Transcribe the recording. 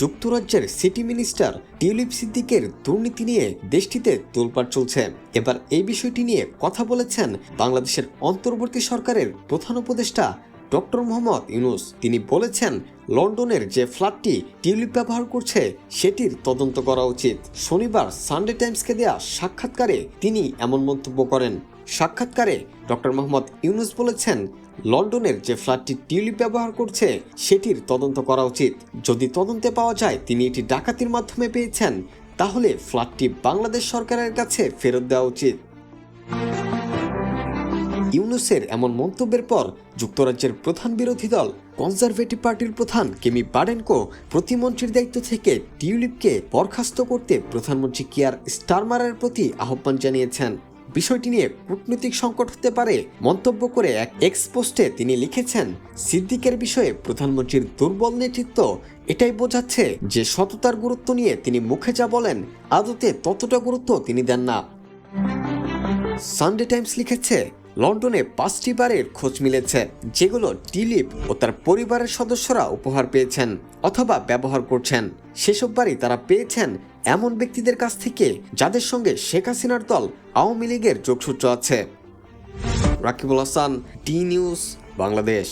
যুক্তরাজ্যের city minister tulip সিদ্দিকের দুর্নীতি নিয়ে দেশটিতে তোলপাড় চলছে। এবার এই বিষয়টি নিয়ে কথা বলেছেন বাংলাদেশের অন্তর্বর্তী সরকারের প্রধান উপদেষ্টা ডক্টর মোহাম্মদ ইউনুস, তিনি বলেছেন, লন্ডনের যে ফ্ল্যাটটি টিউলিপ ব্যবহার করছে, সেটির তদন্ত করা উচিত। শনিবার সানডে টাইমসকে দেয়া সাক্ষাৎকারে তিনি এমন মন্তব্য করেন। সাক্ষাৎকারে ডক্টর মোহাম্মদ ইউনুস বলেছেন, লন্ডনের যে ফ্ল্যাটটি টিউলিপ ব্যবহার করছে, সেটির তদন্ত করা উচিত। যদি তদন্তে পাওয়া যায়, তিনি এটি ডাকাতির মাধ্যমে পেয়েছেন, তাহলে ফ্ল্যাটটি বাংলাদেশ সরকারের কাছে ফেরত দেওয়া উচিত। ইউনুসের এমন মন্তব্যের পর যুক্তরাজ্যের প্রধান বিরোধী দল কনজারভেটিভ পার্টির প্রধান কেমি বাডেনকো প্রতিমন্ত্রীর দায়িত্ব থেকে টিউলিপকে বরখাস্ত করতে প্রধানমন্ত্রী কিয়ার স্টারমারের প্রতি আহ্বান জানিয়েছেন। বিষয়টি নিয়ে কূটনৈতিক সংকট হতে পারে মন্তব্য করে এক এক্স পোস্টে তিনি লিখেছেন, সিদ্দিকের বিষয়ে প্রধানমন্ত্রীর দুর্বল নেতৃত্ব এটাই বোঝাচ্ছে যে সততার গুরুত্ব নিয়ে তিনি মুখে যা বলেন, আদতে ততটা গুরুত্ব তিনি দেন না। সানডে টাইমস লিখেছে লন্ডনে পাঁচটি বারের খোঁজ মিলেছে, যেগুলো টিলিপ ও তার পরিবারের সদস্যরা উপহার পেয়েছেন অথবা ব্যবহার করছেন। সেসব বাড়ি তারা পেয়েছেন এমন ব্যক্তিদের কাছ থেকে যাদের সঙ্গে শেখ হাসিনার দল আওয়ামী লীগের যোগসূত্র আছে। Rakibul Hasan T news, Bangladesh.